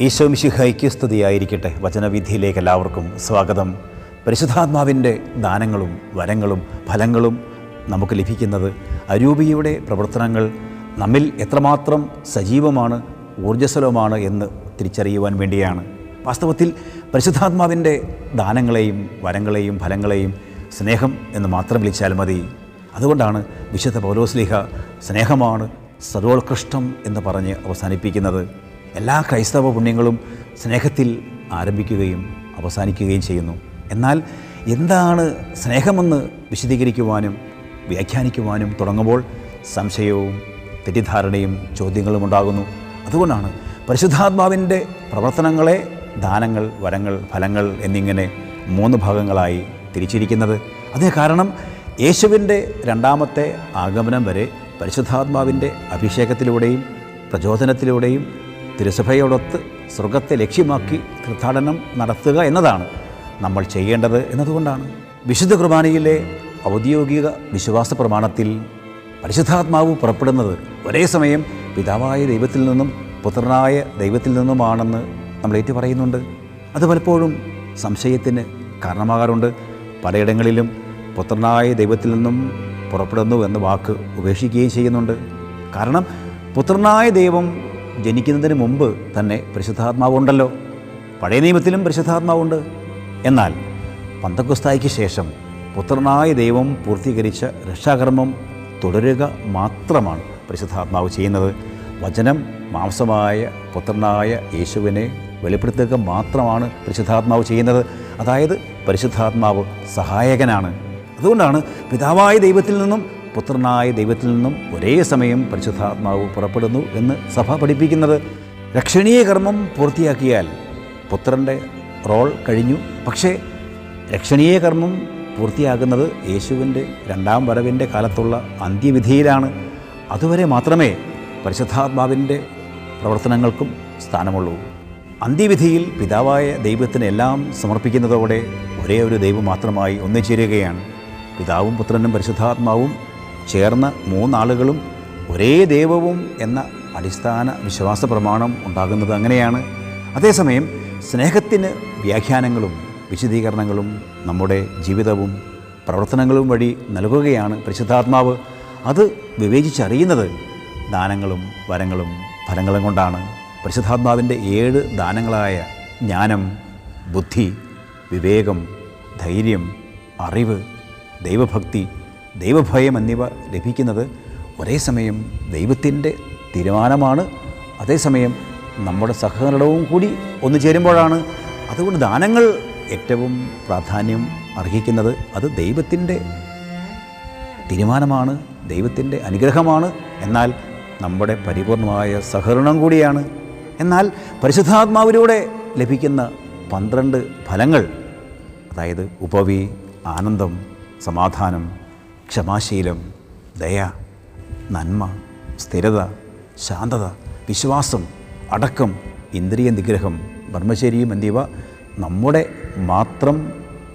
ഈശോ മിശിഹയ്ക്ക് സ്തുതിയായിരിക്കട്ടെ. വചനവിധിയിലേക്ക് എല്ലാവർക്കും സ്വാഗതം. പരിശുദ്ധാത്മാവിന്റെ ദാനങ്ങളും വരങ്ങളും ഫലങ്ങളും നമുക്ക് ലഭിക്കുന്നത് അരൂപിയുടെ പ്രവർത്തനങ്ങൾ നമ്മിൽ എത്രമാത്രം സജീവമാണ് ഊർജസ്വലമാണ് എന്ന് തിരിച്ചറിയുവാൻ വേണ്ടിയാണ്. വാസ്തവത്തിൽ പരിശുദ്ധാത്മാവിന്റെ ദാനങ്ങളെയും വരങ്ങളെയും ഫലങ്ങളെയും സ്നേഹം എന്ന് മാത്രം വിളിച്ചാൽ മതി. അതുകൊണ്ടാണ് വിശുദ്ധ പൗലോസ്ലിഹ സ്നേഹമാണ് സർവോത്കൃഷ്ടം എന്ന് പറഞ്ഞ് അവസാനിപ്പിക്കുന്നത്. എല്ലാ ക്രൈസ്തവ പുണ്യങ്ങളും സ്നേഹത്തിൽ ആരംഭിക്കുകയും അവസാനിക്കുകയും ചെയ്യുന്നു. എന്നാൽ എന്താണ് സ്നേഹമെന്ന് വിശദീകരിക്കുവാനും വ്യാഖ്യാനിക്കുവാനും തുടങ്ങുമ്പോൾ സംശയവും തെറ്റിദ്ധാരണയും ചോദ്യങ്ങളും ഉണ്ടാകുന്നു. അതുകൊണ്ടാണ് പരിശുദ്ധാത്മാവിന്റെ പ്രവർത്തനങ്ങളെ ദാനങ്ങൾ വരങ്ങൾ ഫലങ്ങൾ എന്നിങ്ങനെ മൂന്ന് ഭാഗങ്ങളായി തിരിച്ചിരിക്കുന്നത്. അതിന് കാരണം യേശുവിന്റെ രണ്ടാമത്തെ ആഗമനം വരെ പരിശുദ്ധാത്മാവിന്റെ അഭിഷേകത്തിലൂടെയും പ്രചോദനത്തിലൂടെയും തിരുസഭയോടൊത്ത് സ്വർഗത്തെ ലക്ഷ്യമാക്കി തീർത്ഥാടനം നടത്തുക എന്നതാണ് നമ്മൾ ചെയ്യേണ്ടത് എന്നതുകൊണ്ടാണ്. വിശുദ്ധ കുർബാനയിലെ ഔദ്യോഗിക വിശ്വാസ പ്രമാണത്തിൽ പരിശുദ്ധാത്മാവ് പുറപ്പെടുന്നത് ഒരേ സമയം പിതാവായ ദൈവത്തിൽ നിന്നും പുത്രനായ ദൈവത്തിൽ നിന്നുമാണെന്ന് നമ്മൾ ഏറ്റു പറയുന്നുണ്ട് അത് പലപ്പോഴും സംശയത്തിന് കാരണമാകാറുണ്ട്. പലയിടങ്ങളിലും പുത്രനായ ദൈവത്തിൽ നിന്നും പുറപ്പെടുന്നു എന്ന വാക്ക് ഉപേക്ഷിക്കുകയും ചെയ്യുന്നുണ്ട്. കാരണം പുത്രനായ ദൈവം ജനിക്കുന്നതിന് മുമ്പ് തന്നെ പരിശുദ്ധാത്മാവുണ്ടല്ലോ. പഴയ നിയമത്തിലും പരിശുദ്ധാത്മാവുണ്ട്. എന്നാൽ പന്തക്കുസ്തായിക്ക് ശേഷം പുത്രനായ ദൈവം പൂർത്തീകരിച്ച രക്ഷാകർമ്മം തുടരുക മാത്രമാണ് പരിശുദ്ധാത്മാവ് ചെയ്യുന്നത്. വചനം മാംസമായ പുത്രനായ യേശുവിനെ വെളിപ്പെടുത്തുക മാത്രമാണ് പരിശുദ്ധാത്മാവ് ചെയ്യുന്നത്. അതായത് പരിശുദ്ധാത്മാവ് സഹായകനാണ്. അതുകൊണ്ടാണ് പിതാവായ ദൈവത്തിൽ നിന്നും പുത്രനായ ദൈവത്തിൽ നിന്നും ഒരേ സമയം പരിശുദ്ധാത്മാവ് പുറപ്പെടുന്നു എന്ന് സഭ പഠിപ്പിക്കുന്നത് രക്ഷണീയ കർമ്മം പൂർത്തിയാക്കിയാൽ പുത്രന്റെ റോൾ കഴിഞ്ഞു. പക്ഷേ രക്ഷണീയ കർമ്മം പൂർത്തിയാകുന്നത് യേശുവിന്റെ രണ്ടാം വരവിന്റെ കാലത്തുള്ള അന്ത്യവിധിയിലാണ്. അതുവരെ മാത്രമേ പരിശുദ്ധാത്മാവിന്റെ പ്രവർത്തനങ്ങൾക്കും സ്ഥാനമുള്ളൂ. അന്ത്യവിധിയിൽ പിതാവായ ദൈവത്തിനെല്ലാം സമർപ്പിക്കുന്നതോടെ ഒരേ ഒരു ദൈവം മാത്രമായി ഒന്നിച്ചേരുകയാണ്. പിതാവും പുത്രനും പരിശുദ്ധാത്മാവും ചേർന്ന മൂന്നാളുകളും ഒരേ ദൈവവും എന്ന അടിസ്ഥാന വിശ്വാസ പ്രമാണം ഉണ്ടാകുന്നത് അങ്ങനെയാണ്. അതേസമയം സ്നേഹത്തിന് വ്യാഖ്യാനങ്ങളും വിശദീകരണങ്ങളും നമ്മുടെ ജീവിതവും പ്രവർത്തനങ്ങളും വഴി നൽകുകയാണ് പരിശുദ്ധാത്മാവ്. അത് വിവേചിച്ചറിയുന്നത് ദാനങ്ങളും വരങ്ങളും ഫലങ്ങളും കൊണ്ടാണ്. പരിശുദ്ധാത്മാവിന്റെ ഏഴ് ദാനങ്ങളായ ജ്ഞാനം ബുദ്ധി വിവേകം ധൈര്യം അറിവ് ദൈവഭക്തി ദൈവഭയം എന്നിവ ലഭിക്കുന്നത് ഒരേ സമയം ദൈവത്തിന്റെ തീരുമാനമാണ്. അതേസമയം നമ്മുടെ സഹകരണവും കൂടി ഒന്നു ചേരുമ്പോഴാണ് അതുകൊണ്ട് ദാനങ്ങൾ ഏറ്റവും പ്രാധാന്യം അർഹിക്കുന്നത്. അത് ദൈവത്തിന്റെ തീരുമാനമാണ് ദൈവത്തിന്റെ അനുഗ്രഹമാണ്. എന്നാൽ നമ്മുടെ പരിപൂർണമായ സഹകരണം കൂടിയാണ്. എന്നാൽ പരിശുദ്ധാത്മാവിലൂടെ ലഭിക്കുന്ന പന്ത്രണ്ട് ഫലങ്ങൾ അതായത് ഉപവി ആനന്ദം സമാധാനം ക്ഷമാശീലം ദയ നന്മ സ്ഥിരത ശാന്തത വിശ്വാസം അടക്കം ഇന്ദ്രിയ നിഗ്രഹം ബ്രഹ്മചര്യം എന്നിവ നമ്മുടെ മാത്രം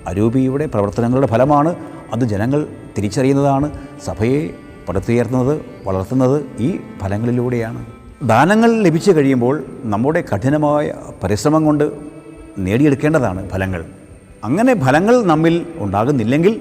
അരൂപിയുടെ പ്രവർത്തനങ്ങളുടെ ഫലമാണ്. അത് ജനങ്ങൾ തിരിച്ചറിയുന്നതാണ് സഭയെ പടുത്തുയർത്തുന്നത് വളർത്തുന്നത് ഈ ഫലങ്ങളിലൂടെയാണ്. ദാനങ്ങൾ ലഭിച്ചു കഴിയുമ്പോൾ നമ്മുടെ കഠിനമായ പരിശ്രമം കൊണ്ട് നേടിയെടുക്കേണ്ടതാണ് ഫലങ്ങൾ. അങ്ങനെ ഫലങ്ങൾ നമ്മിൽ ഉണ്ടാകുന്നില്ലെങ്കിൽ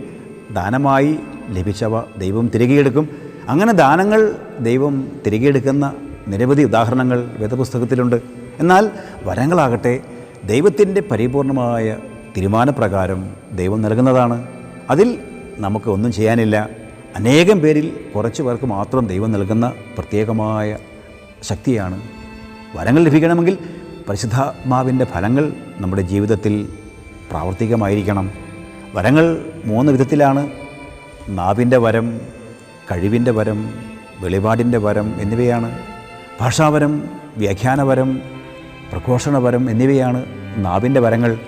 ദാനമായി ലഭിച്ചവ ദൈവം തിരികെയെടുക്കും. അങ്ങനെ ദാനങ്ങൾ ദൈവം തിരികെയെടുക്കുന്ന നിരവധി ഉദാഹരണങ്ങൾ വേദപുസ്തകത്തിലുണ്ട്. എന്നാൽ വരങ്ങളാകട്ടെ ദൈവത്തിന്റെ പരിപൂർണമായ തീരുമാനപ്രകാരം ദൈവം നൽകുന്നതാണ്. അതിൽ നമുക്ക് ഒന്നും ചെയ്യാനില്ല. അനേകം പേരിൽ കുറച്ച് പേർക്ക് മാത്രം ദൈവം നൽകുന്ന പ്രത്യേകമായ ശക്തിയാണ് വരങ്ങൾ ലഭിക്കണമെങ്കിൽ പരിശുദ്ധാത്മാവിന്റെ ഫലങ്ങൾ നമ്മുടെ ജീവിതത്തിൽ പ്രാവർത്തികമായിരിക്കണം. വരങ്ങൾ മൂന്ന് വിധത്തിലാണ് നാവിന്റെ വരം കഴിവിന്റെ വരം വെളിപാടിന്റെ വരം എന്നിവയാണ്. ഭാഷാവരം വ്യാഖ്യാനപരം പ്രഘോഷണപരം എന്നിവയാണ് നാവിന്റെ വരങ്ങൾ.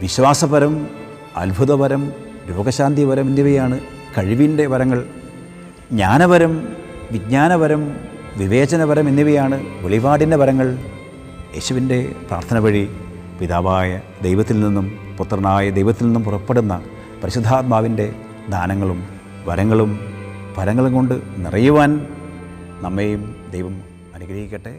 വിശ്വാസപരം അത്ഭുതപരം രോഗശാന്തി വരം എന്നിവയാണ് കഴിവിന്റെ വരങ്ങൾ. ജ്ഞാനപരം വിജ്ഞാനപരം വിവേചനപരം എന്നിവയാണ് വെളിപാടിന്റെ വരങ്ങൾ. യേശുവിന്റെ പ്രാർത്ഥന വഴി പിതാവായ ദൈവത്തിൽ നിന്നും പുത്രനായ ദൈവത്തിൽ നിന്നും പുറപ്പെടുന്ന പരിശുദ്ധാത്മാവിന്റെ ദാനങ്ങളും വരങ്ങളും ഫലങ്ങളും കൊണ്ട് നിറയുവാൻ നമ്മെയും ദൈവം അനുഗ്രഹിക്കട്ടെ.